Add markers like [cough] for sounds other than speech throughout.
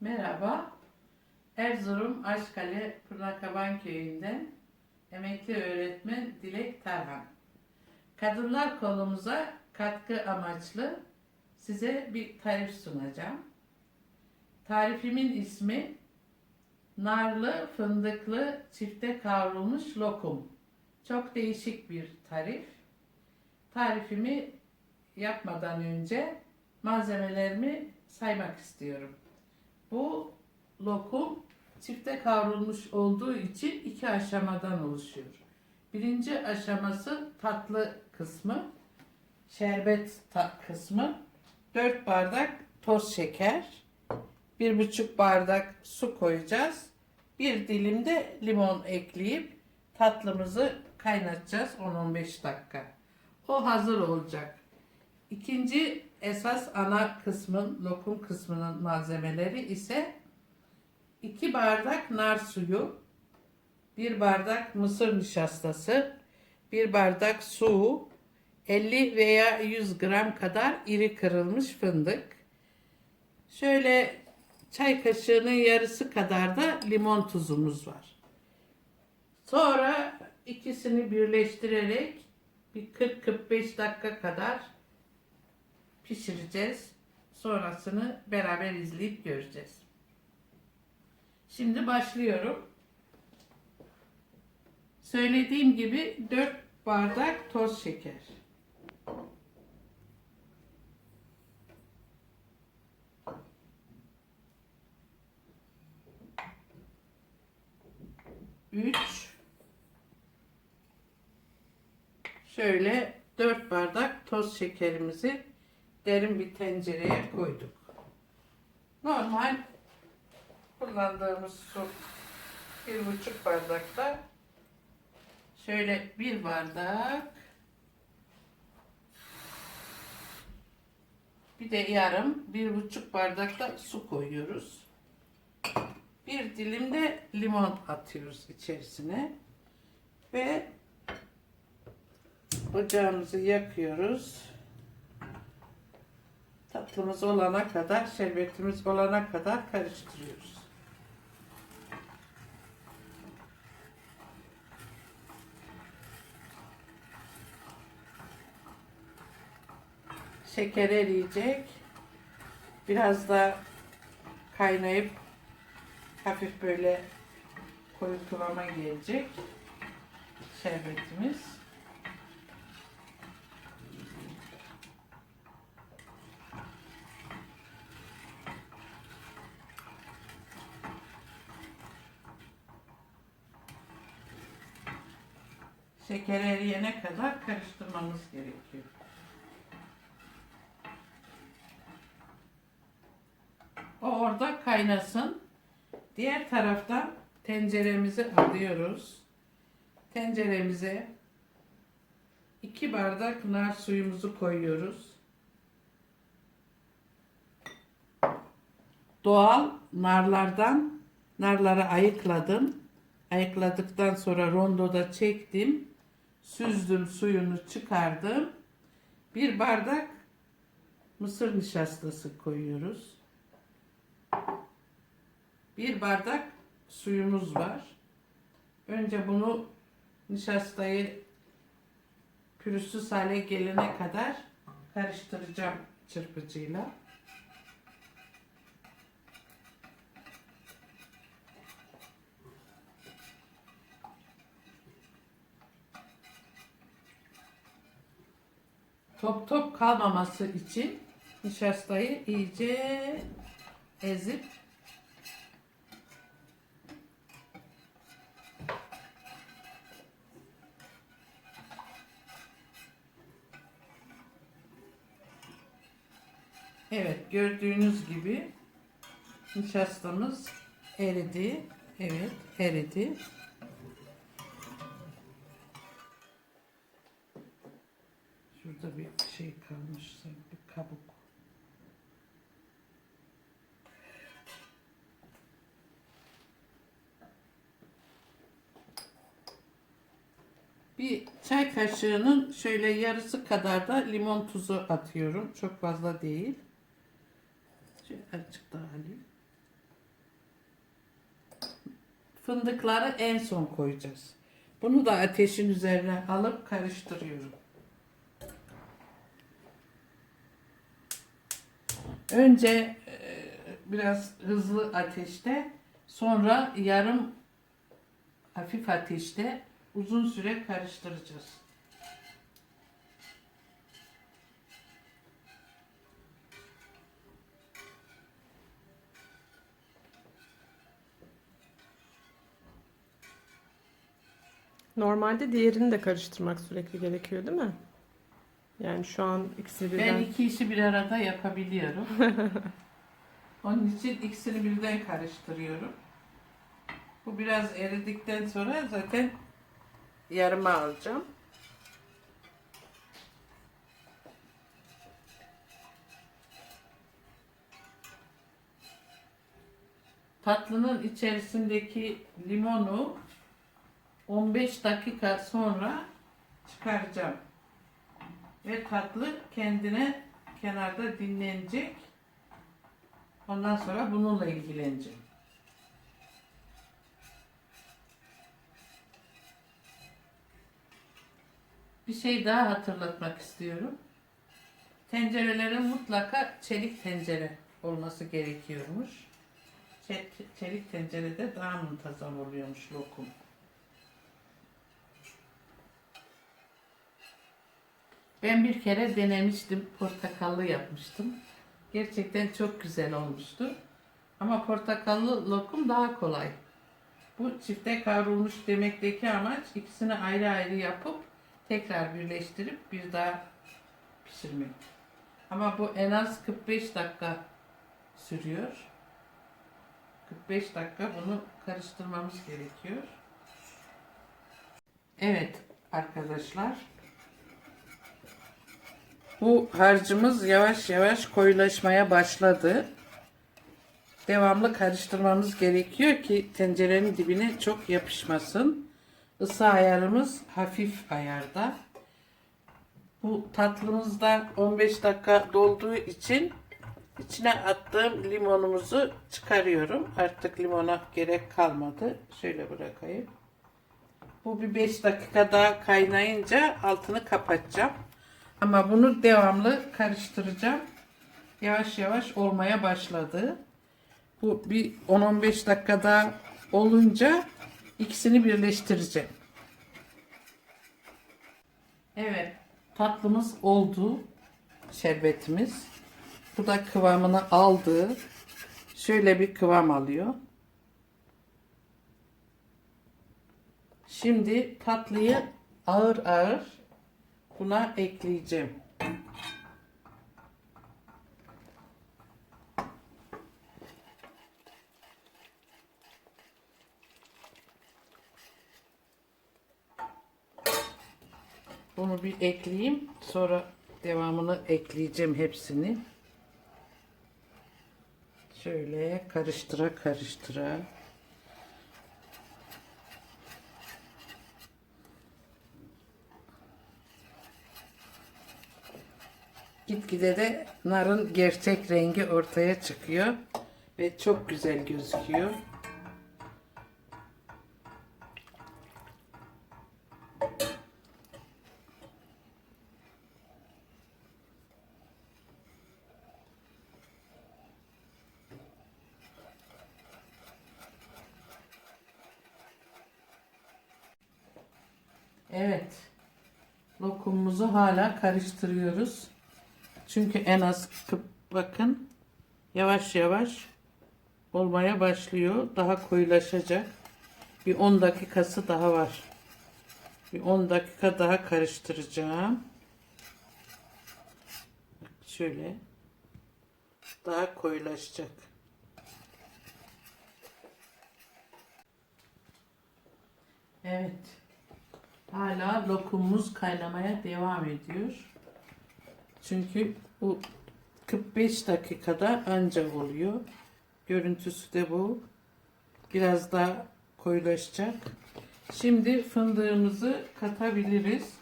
Merhaba. Erzurum Aşkale Pırnakaban Köyü'nden emekli öğretmen Dilek Tarhan. Kadınlar kolumuza katkı amaçlı size bir tarif sunacağım. Tarifimin ismi narlı fındıklı çifte kavrulmuş lokum. Çok değişik bir tarif. Tarifimi yapmadan önce malzemelerimi saymak istiyorum. Bu lokum çifte kavrulmuş olduğu için iki aşamadan oluşuyor. Birinci aşaması tatlı kısmı, şerbet ta- kısmı, 4 bardak toz şeker, bir buçuk bardak su koyacağız. Bir dilim de limon ekleyip tatlımızı kaynatacağız 10-15 dakika. O hazır olacak. İkinci esas ana kısmın, lokum kısmının malzemeleri ise 2 bardak nar suyu, 1 bardak mısır nişastası, 1 bardak su, 50 veya 100 gram kadar iri kırılmış fındık. Şöyle çay kaşığının yarısı kadar da limon tuzumuz var. Sonra ikisini birleştirerek bir 40-45 dakika kadar pişireceğiz. Sonrasını beraber izleyip göreceğiz. Şimdi başlıyorum. Söylediğim gibi 4 bardak toz şeker. Üç. Şöyle 4 bardak toz şekerimizi derin bir tencereye koyduk. Normal kullandığımız su bir buçuk bardakta şöyle bir bardak bir de yarım bir buçuk bardakta su koyuyoruz. Bir dilim de limon atıyoruz içerisine ve ocağımızı yakıyoruz. Tatlımız olana kadar, şerbetimiz olana kadar karıştırıyoruz. Şeker eriyecek. Biraz da kaynayıp hafif böyle koyu kıvama gelecek şerbetimiz. Şeker eriyene kadar karıştırmamız gerekiyor. O orada kaynasın. Diğer taraftan tenceremizi alıyoruz. Tenceremize 2 bardak nar suyumuzu koyuyoruz. Doğal narlardan narları ayıkladım. Ayıkladıktan sonra rondoda çektim. Süzdüm suyunu çıkardım. Bir bardak mısır nişastası koyuyoruz. Bir bardak suyumuz var. Önce bunu nişastayı pürüzsüz hale gelene kadar karıştıracağım çırpıcıyla. Top top kalmaması için nişastayı iyice ezip Evet gördüğünüz gibi nişastamız eridi. Evet eridi. Kaşığının şöyle yarısı kadar da limon tuzu atıyorum. Çok fazla değil. Şöyle azıcık daha alayım. Fındıkları en son koyacağız. Bunu da ateşin üzerine alıp karıştırıyorum. Önce e, biraz hızlı ateşte, sonra yarım hafif ateşte uzun süre karıştıracağız. Normalde diğerini de karıştırmak sürekli gerekiyor değil mi? Yani şu an ikisi Ben birden. iki işi bir arada yapabiliyorum. [laughs] Onun için ikisini birden karıştırıyorum. Bu biraz eridikten sonra zaten yarıma alacağım. Tatlının içerisindeki limonu 15 dakika sonra çıkaracağım. Ve tatlı kendine kenarda dinlenecek. Ondan sonra bununla ilgileneceğim. Bir şey daha hatırlatmak istiyorum. Tencerelerin mutlaka çelik tencere olması gerekiyormuş. Çe- Çelik tencerede daha muntazam oluyormuş lokum. Ben bir kere denemiştim. Portakallı yapmıştım. Gerçekten çok güzel olmuştu. Ama portakallı lokum daha kolay. Bu çifte kavrulmuş demekteki amaç ikisini ayrı ayrı yapıp tekrar birleştirip bir daha pişirmek. Ama bu en az 45 dakika sürüyor. 45 dakika bunu karıştırmamız gerekiyor. Evet arkadaşlar. Bu harcımız yavaş yavaş koyulaşmaya başladı. Devamlı karıştırmamız gerekiyor ki tencerenin dibine çok yapışmasın. Isı ayarımız hafif ayarda. Bu tatlımızda 15 dakika dolduğu için içine attığım limonumuzu çıkarıyorum. Artık limona gerek kalmadı. Şöyle bırakayım. Bu bir 5 dakika daha kaynayınca altını kapatacağım. Ama bunu devamlı karıştıracağım. Yavaş yavaş olmaya başladı. Bu bir 10-15 dakika daha olunca ikisini birleştireceğim. Evet, tatlımız oldu. Şerbetimiz. Bu da kıvamını aldı. Şöyle bir kıvam alıyor. Şimdi tatlıyı ağır ağır buna ekleyeceğim. Bunu bir ekleyeyim. Sonra devamını ekleyeceğim hepsini. Şöyle karıştıra karıştıra. Gitgide de narın gerçek rengi ortaya çıkıyor ve çok güzel gözüküyor. Evet. Lokumumuzu hala karıştırıyoruz. Çünkü en az bakın yavaş yavaş olmaya başlıyor. Daha koyulaşacak. Bir 10 dakikası daha var. Bir 10 dakika daha karıştıracağım. Şöyle daha koyulaşacak. Evet. Hala lokumumuz kaynamaya devam ediyor. Çünkü bu 45 dakikada ancak oluyor. Görüntüsü de bu. Biraz daha koyulaşacak. Şimdi fındığımızı katabiliriz.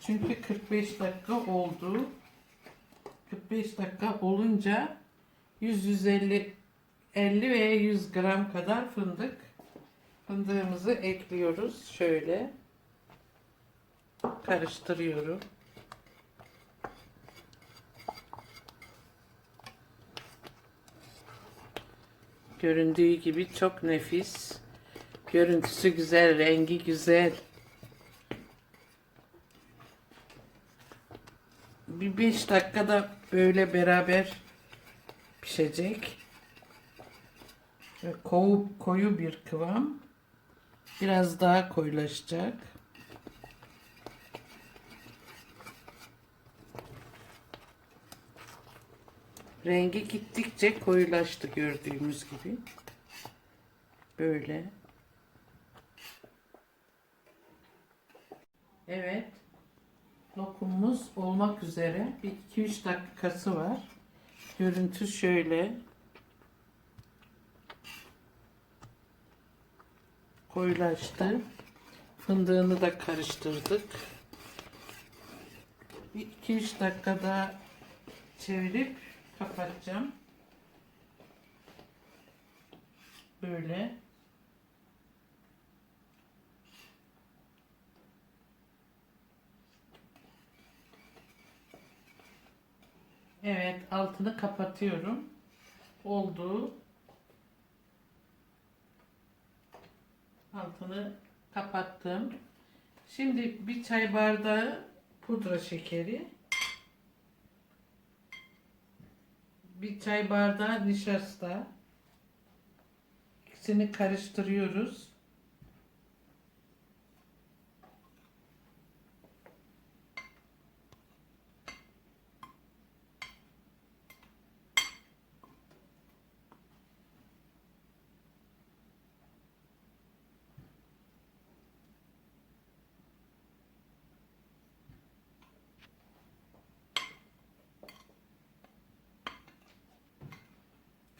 Çünkü 45 dakika oldu. 45 dakika olunca 100 150 50 veya 100 gram kadar fındık Fındığımızı ekliyoruz. Şöyle. Karıştırıyorum. Göründüğü gibi çok nefis. Görüntüsü güzel, rengi güzel. Bir 5 dakikada böyle beraber pişecek. Koyu, koyu bir kıvam. Biraz daha koyulaşacak. Rengi gittikçe koyulaştı gördüğümüz gibi. Böyle. Evet. Lokumumuz olmak üzere. Bir 2-3 dakikası var. Görüntü şöyle. Koyulaştı. Fındığını da karıştırdık. Bir 2-3 dakika daha çevirip kapatacağım. Böyle. Evet, altını kapatıyorum. Oldu. Altını kapattım. Şimdi bir çay bardağı pudra şekeri. Bir çay bardağı nişasta. İkisini karıştırıyoruz.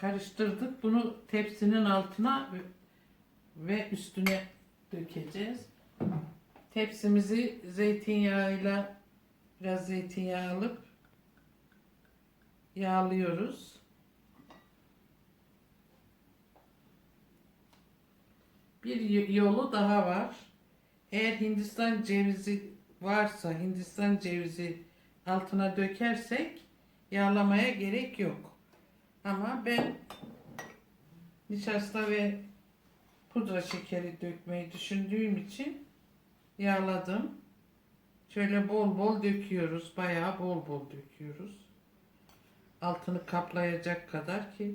Karıştırdık. Bunu tepsinin altına ve üstüne dökeceğiz. Tepsimizi zeytinyağıyla biraz zeytinyağı alıp yağlıyoruz. Bir yolu daha var. Eğer Hindistan cevizi varsa Hindistan cevizi altına dökersek yağlamaya gerek yok. Ama ben nişasta ve pudra şekeri dökmeyi düşündüğüm için yağladım. Şöyle bol bol döküyoruz. Bayağı bol bol döküyoruz. Altını kaplayacak kadar ki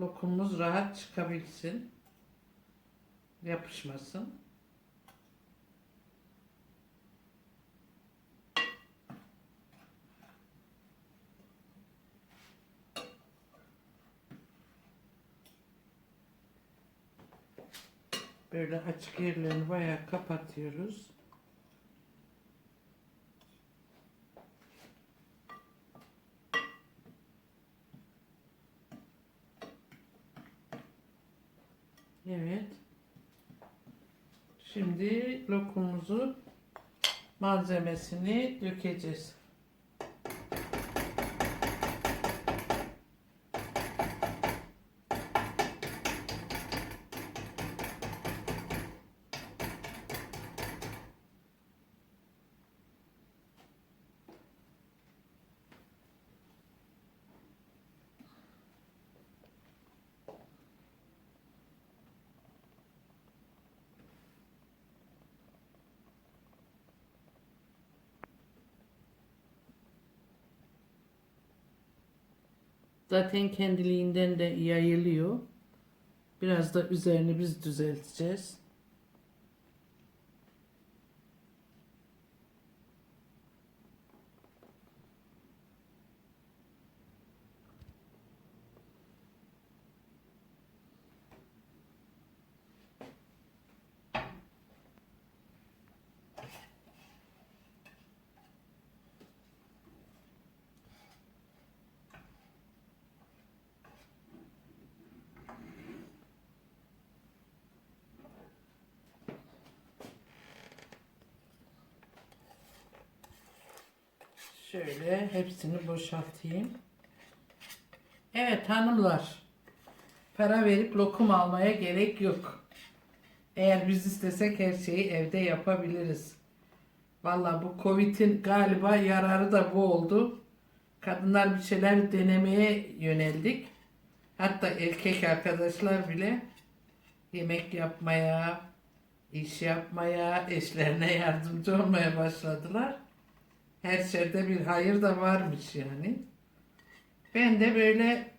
lokumumuz rahat çıkabilsin. Yapışmasın. Böyle açık yerlerini bayağı kapatıyoruz. Evet. Şimdi lokumumuzu malzemesini dökeceğiz. Zaten kendiliğinden de yayılıyor. Biraz da üzerini biz düzelteceğiz. Şöyle hepsini boşaltayım. Evet hanımlar. Para verip lokum almaya gerek yok. Eğer biz istesek her şeyi evde yapabiliriz. Valla bu Covid'in galiba yararı da bu oldu. Kadınlar bir şeyler denemeye yöneldik. Hatta erkek arkadaşlar bile yemek yapmaya, iş yapmaya, eşlerine yardımcı olmaya başladılar. Her şeyde bir hayır da varmış yani. Ben de böyle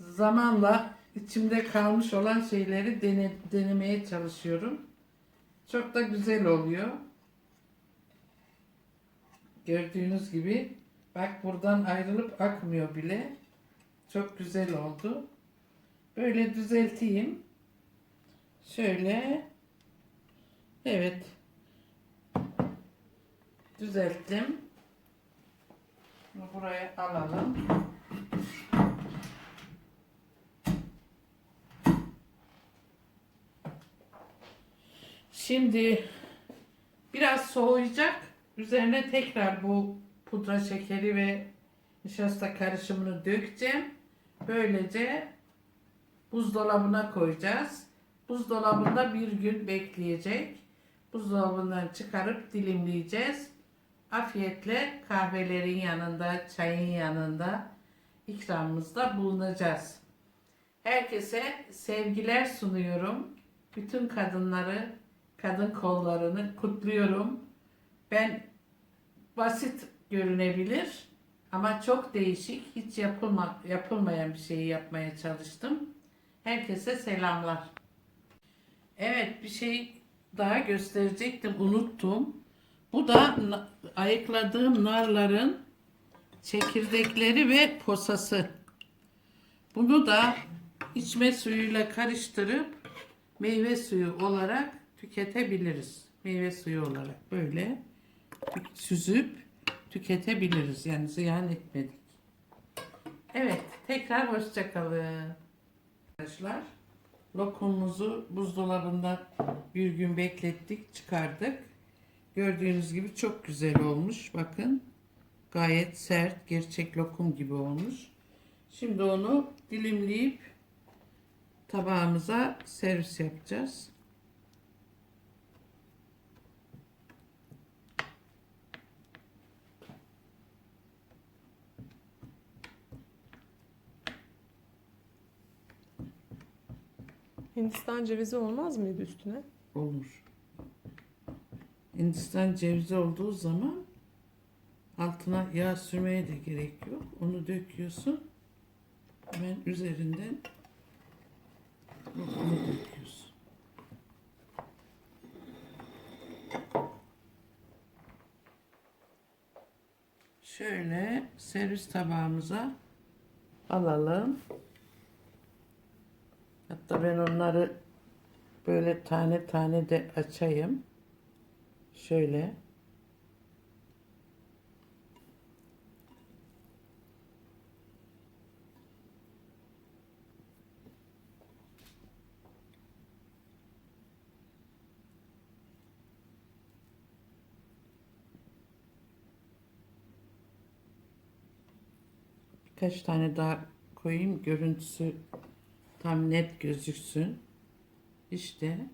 zamanla içimde kalmış olan şeyleri dene- denemeye çalışıyorum. Çok da güzel oluyor. Gördüğünüz gibi bak buradan ayrılıp akmıyor bile. Çok güzel oldu. Böyle düzelteyim. Şöyle. Evet. Düzelttim. Bunu buraya alalım. Şimdi biraz soğuyacak. Üzerine tekrar bu pudra şekeri ve nişasta karışımını dökeceğim. Böylece buzdolabına koyacağız. Buzdolabında bir gün bekleyecek. Buzdolabından çıkarıp dilimleyeceğiz. Afiyetle kahvelerin yanında, çayın yanında ikramımızda bulunacağız. Herkese sevgiler sunuyorum. Bütün kadınları, kadın kollarını kutluyorum. Ben basit görünebilir ama çok değişik, hiç yapılma, yapılmayan bir şeyi yapmaya çalıştım. Herkese selamlar. Evet bir şey daha gösterecektim, unuttum. Bu da ayıkladığım narların çekirdekleri ve posası. Bunu da içme suyuyla karıştırıp meyve suyu olarak tüketebiliriz. Meyve suyu olarak böyle süzüp tüketebiliriz. Yani ziyan etmedik. Evet, tekrar hoşça kalın. Arkadaşlar, lokumumuzu buzdolabında bir gün beklettik, çıkardık. Gördüğünüz gibi çok güzel olmuş. Bakın, gayet sert, gerçek lokum gibi olmuş. Şimdi onu dilimleyip tabağımıza servis yapacağız. Hindistan cevizi olmaz mıydı üstüne? Olur. Hindistan cevizi olduğu zaman altına yağ sürmeye de gerek yok. Onu döküyorsun. Hemen üzerinden lokumu döküyorsun. Şöyle servis tabağımıza alalım. Hatta ben onları böyle tane tane de açayım. Şöyle. Birkaç tane daha koyayım görüntüsü tam net gözüksün. İşte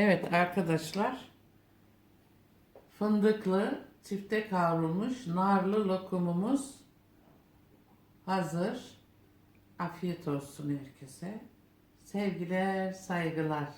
Evet arkadaşlar. Fındıklı, çifte kavrulmuş, narlı lokumumuz hazır. Afiyet olsun herkese. Sevgiler, saygılar.